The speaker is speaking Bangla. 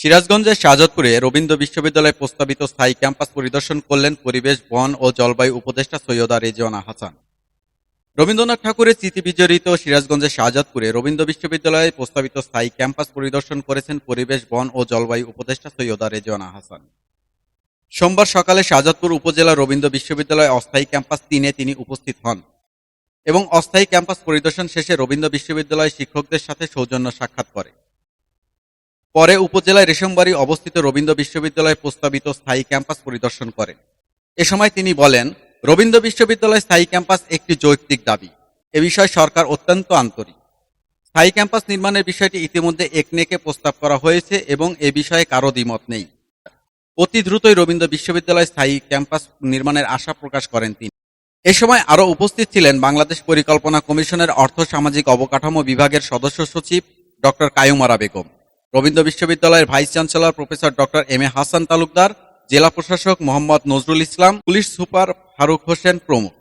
সিরাজগঞ্জের শাহজাদপুরে রবীন্দ্র বিশ্ববিদ্যালয়ে প্রস্তাবিত স্থায়ী ক্যাম্পাস পরিদর্শন করলেন পরিবেশ, বন ও জলবায়ু উপদেষ্টা সৈয়দা রেজওয়ানা হাসান রবীন্দ্রনাথ ঠাকুরের স্মৃতি বিজড়িত সিরাজগঞ্জের শাহজাদপুরে রবীন্দ্র বিশ্ববিদ্যালয়ে প্রস্তাবিত স্থায়ী ক্যাম্পাস পরিদর্শন করেছেন পরিবেশ, বন ও জলবায়ু উপদেষ্টা সৈয়দা রেজওয়ানা হাসান সোমবার সকালে শাহজাদপুর উপজেলা রবীন্দ্র বিশ্ববিদ্যালয়ে অস্থায়ী ক্যাম্পাস তিনে তিনি উপস্থিত হন এবং অস্থায়ী ক্যাম্পাস পরিদর্শন শেষে রবীন্দ্র বিশ্ববিদ্যালয় শিক্ষকদের সাথে সৌজন্য সাক্ষাৎ করে। পরে উপজেলায় রেশমবাড়ি অবস্থিত রবীন্দ্র বিশ্ববিদ্যালয়ে প্রস্তাবিত স্থায়ী ক্যাম্পাস পরিদর্শন করেন। এ সময় তিনি বলেন, রবীন্দ্র বিশ্ববিদ্যালয় স্থায়ী ক্যাম্পাস একটি যৌক্তিক দাবি। এ বিষয়ে সরকার অত্যন্ত আন্তরিক। স্থায়ী ক্যাম্পাস নির্মাণের বিষয়টি ইতিমধ্যে একনেকে প্রস্তাব করা হয়েছে এবং এ বিষয়ে কারও দ্বিমত নেই। অতি দ্রুতই রবীন্দ্র বিশ্ববিদ্যালয় স্থায়ী ক্যাম্পাস নির্মাণের আশা প্রকাশ করেন তিনি। এ সময় আরও উপস্থিত ছিলেন বাংলাদেশ পরিকল্পনা কমিশনের অর্থ সামাজিক অবকাঠামো বিভাগের সদস্য সচিব ডক্টর কায়ুমারা বেগম। রবীন্দ্র বিশ্ববিদ্যালয়ের vice chancellor professor doctor M A Hasan Talukdar, জেলা প্রশাসক মোহাম্মদ নজরুল ইসলাম, পুলিশ সুপার ফারুক হোসেন প্রমুখ।